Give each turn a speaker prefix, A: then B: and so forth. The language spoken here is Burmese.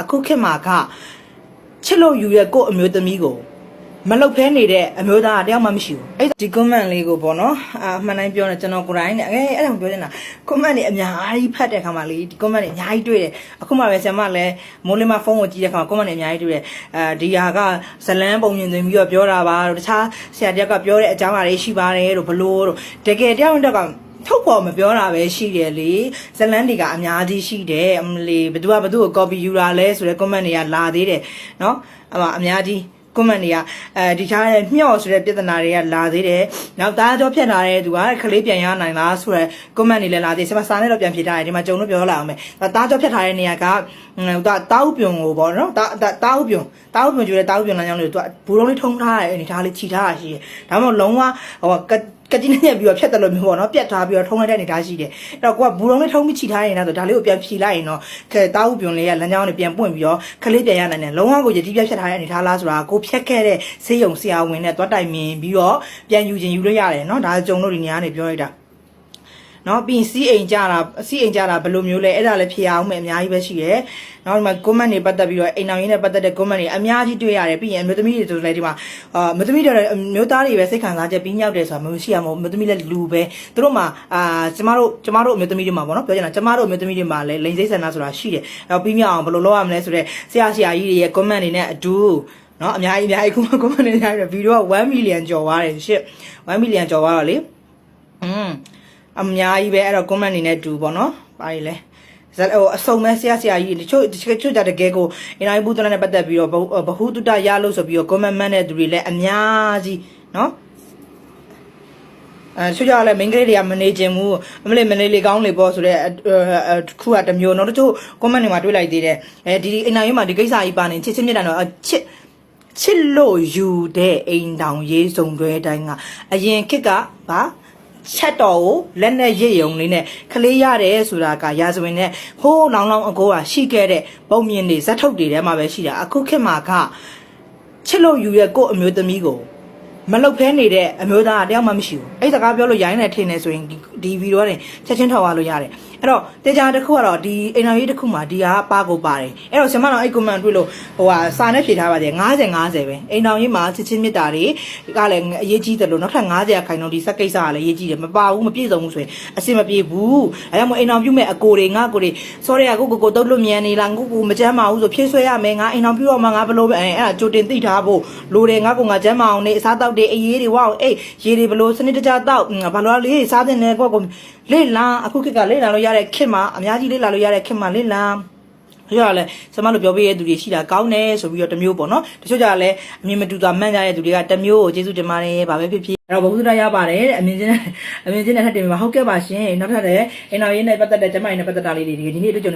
A: အခုခေတ်မှာကချစ်လို့ယူရဲ့ကိုယ့်အမျိုးသမီးကိုမလုတ်ဖဲနေတဲ့အမျိုးသားကတယောက်မှမရှိဘူးအဲ့ဒီ comment လေးကိုပေါ့နော်အာအမှန်တိုင်းပြောနေကျွန်တော်ကိုယ်တိုင်နဲ့အဲအဲ့ဒါကိုပြောနေတာ comment တွေအများကြီးဖတ်တဲ့ခါမှာလေဒီ comment တွေအများကြီးတွေ့တယ်အခုမှပဲဆရာမလည်းမိုးလင်းမဖုန်းကိုကြည့်တဲ့ခါမှာ comment တွေအများကြီးတွေ့တယ်အဲဒီဟာကဇလန်းပုံမြင်သွင်းပြီးတော့ပြောတာပါတို့တခြားဆရာတယောက်ကပြောတဲ့အကြောင်းအရာတွေရှိပါတယ်တို့ဘလို့တို့တကယ်တယောက်တစ်ယောက်က ထုတ်ပေါ်မပြောတာပဲရှိတယ်လေဇလန်းတွေကအများကြီးရှိတယ်အမလီဘသူကဘသူ့ကို copy ယူတာလဲဆိုတဲ့ comment တွေကလာသေးတယ်เนาะအမအများကြီး comment တွေကအဲဒီချားတဲ့မျှော့ဆိုတဲ့ပြဿနာတွေကလာသေးတယ်နောက်သားကြောဖြတ်လာတဲ့သူကခလေးပြန်ရနိုင်လားဆိုတဲ့ comment တွေလည်းလာသေးတယ်ဆမစာနဲ့တော့ပြန်ဖြေထားတယ်ဒီမှာကြုံလို့ပြောလာအောင်မယ်သားကြောဖြတ်ထားတဲ့နေရာကဟိုတာတာဥပြုံကိုပေါ့နော်တာတာဥပြုံတာဥပြုံကျူတဲ့တာဥပြုံလမ်းကြောင်းလေးကိုသူကဘူလုံးလေးထုံထားတဲ့အနေထားလေးခြိထားတာရှိတယ်ဒါမှမဟုတ်လုံးဝဟိုက ကတိနဲ့ပြီးတော့ဖြတ်တယ်လို့မျိုးပေါ့နော်ပြတ်ထားပြီးတော့ထုံးလိုက်တဲ့အနေထားရှိတယ်အဲ့တော့ကိုကဘူလုံးလေးထုံးပြီးခြိထားရင်တော့ဒါလေးကိုပြန်ဖြီလိုက်ရင်တော့ခဲတာဥပြုံလေးကလမ်းကြောင်းလေးပြန်ပွင့်ပြီးတော့ခလေးပြန်ရနိုင်တယ်လုံးဝကိုယတိပြတ်ဖြတ်ထားတဲ့အနေထားလားဆိုတာကိုဖြတ်ခဲ့တဲ့ဆေးရုံဆရာဝန်နဲ့တွားတိုင်မြင်ပြီးတော့ပြန်ယူခြင်းယူလို့ရတယ်နော်ဒါကြုံလို့ဒီနေရာကနေပြောလိုက်တာ နော်ပြီးရင်စီးအိမ်ကြတာစီးအိမ်ကြတာဘယ်လိုမျိုးလဲအဲ့ဒါလည်းဖြေအောင်မယ်အများကြီးပဲရှိရယ်နောက်ဒီမှာ comment တွေပတ်သက်ပြီးတော့အိမ်အောင်ရင်းနဲ့ပတ်သက်တဲ့ comment တွေအများကြီးတွေ့ရတယ်ပြီးရင်အမျိုးသမီးတွေဆိုလည်းဒီမှာအာအမျိုးသမီးတွေလည်းအမျိုးသားတွေပဲစိတ်ခံစားချက်ပြီးညောက်တယ်ဆိုတာမရှိရမဟုတ်အမျိုးသမီးလည်းလူပဲသူတို့မှာအာကျမတို့ကျမတို့အမျိုးသမီးတွေမှာပေါ့နော်ပြောချင်တာကျမတို့အမျိုးသမီးတွေမှာလည်းလိန်စိတ်ဆန္ဒဆိုတာရှိတယ်အဲ့တော့ပြီးမြောက်အောင်ဘယ်လိုလုပ်ရမလဲဆိုတော့ဆရာဆရာကြီးတွေရဲ့ comment တွေနဲ့အတူနော်အများကြီးအများကြီးခုမှ comment တွေများတယ်ဗီဒီယိုက1 million ကျော်သွားတယ်ရှစ်1 million ကျော်သွားတော့လေอืม အများကြီးပဲအဲ့တော့ comment အနေနဲ့တူပေါ့နော်ပါရီလဲဇက်ဟိုအစုံမဲဆရာဆရာကြီးတချို့တချို့ကြတကယ်ကိုအင်တိုင်းဘူးတနဲ့ပတ်သက်ပြီးတော့ဘဟုတုတရလို့ဆိုပြီးတော့ comment မှတ်တဲ့သူတွေလည်းအများကြီးနော်အဲချို့ကြလည်း main grade တွေကမနေခြင်းဘူးအမလေးမနေလေကောင်းလေပေါ့ဆိုတော့ခုကတစ်မျိုးနော်တချို့ comment တွေမှာတွေ့လိုက်သေးတယ်အဲဒီအင်တိုင်းမှာဒီကိစ္စကြီးပါနေချစ်ချင်းမြတ်တာတော့ချစ်ချစ်လို့ယူတဲ့အိမ်တောင်ရေးစုံတွဲတိုင်းကအရင်ခစ်ကဗာ ချက်တော်ကိုလက်နဲ့ရစ်ယုံလေးနဲ့ခလေးရတယ်ဆိုတာကရာဇဝင်နဲ့ဟိုးလောင်လောင်အကိုကရှိခဲ့တဲ့ပုံမြင်တွေဇက်ထုတ်တွေထဲမှာပဲရှိတာအခုခေတ်မှာကချစ်လို့ယူရဲ့ကိုယ့်အမျိုးသမီးကိုမလုတ်ဖဲနေတဲ့အမျိုးသားကတယောက်မှမရှိဘူးအဲ့စကားပြောလို့ရိုင်းနေထင်နေဆိုရင်ဒီဒီဗီဒီယိုနဲ့ချက်ချင်းထောက်ရလို့ရတယ် အဲ့တော့တေချာတစ်ခုကတော့ဒီအိမ်တော်ကြီးတစ်ခုမှာဒီဟာပါကိုပါတယ်အဲ့တော့ဆင်မတော်အဲ့ကွန်မန့်တွေ့လို့ဟိုဟာစာနဲ့ဖြေထားပါတယ်90 90ပဲအိမ်တော်ကြီးမှာချစ်ချင်းမြတ်တာတွေကလည်းအရေးကြီးတယ်လို့နောက်ထပ်90ခိုင်နှုန်းဒီစက်ကိစ္စကလည်းအရေးကြီးတယ်မပါဘူးမပြည့်စုံဘူးဆိုရင်အဆင်မပြေဘူးအဲ့ဒါမှမဟုတ်အိမ်တော်ပြုမဲ့အကိုတွေငါကိုတွေစောရရကိုကိုကိုတုတ်လွတ်မြန်နေလားကိုကိုမကြမ်းမအောင်ဆိုဖြည့်ဆွဲရမယ်ငါအိမ်တော်ပြုတော့မှငါဘလို့ပဲအဲ့ဒါကြိုတင်သိထားဖို့လိုတယ်ငါကိုငါကြမ်းမအောင်နေအစားတောက်တွေအေးရေးတွေဝအောင်အေးရေတွေဘလို့စနစ်တကျတောက်ဘာလို့လဲစားတဲ့နယ်ကိုကိုလေ့လာအခုခေတ်ကလေ့လာလို့ရတဲ့ခေတ်မှာအများကြီးလေ့လာလို့ရတဲ့ခေတ်မှာလေ့လာရရလဲဆမလို့ပြောပေးရတဲ့သူတွေရှိတာကောင်းတယ်ဆိုပြီးတော့တမျိုးပေါ့နော်တချို့ကြလည်းအမြင်မတူတာမှန်ကြတဲ့သူတွေကတမျိုးကိုကျေးဇူးတင်ပါတယ်ဗာပဲဖြစ်ဖြစ်အဲ့တော့ဘုရားရပါတယ်တဲ့အမြင်ချင်းအမြင်ချင်းနဲ့ထပ်တင်ပါဟုတ်ကဲ့ပါရှင်နောက်ထပ်တဲ့အိမ်တော်ရေးနဲ့ပတ်သက်တဲ့ကျမကြီးနဲ့ပတ်သက်တာလေးတွေဒီနေ့တွေ့ကြုံ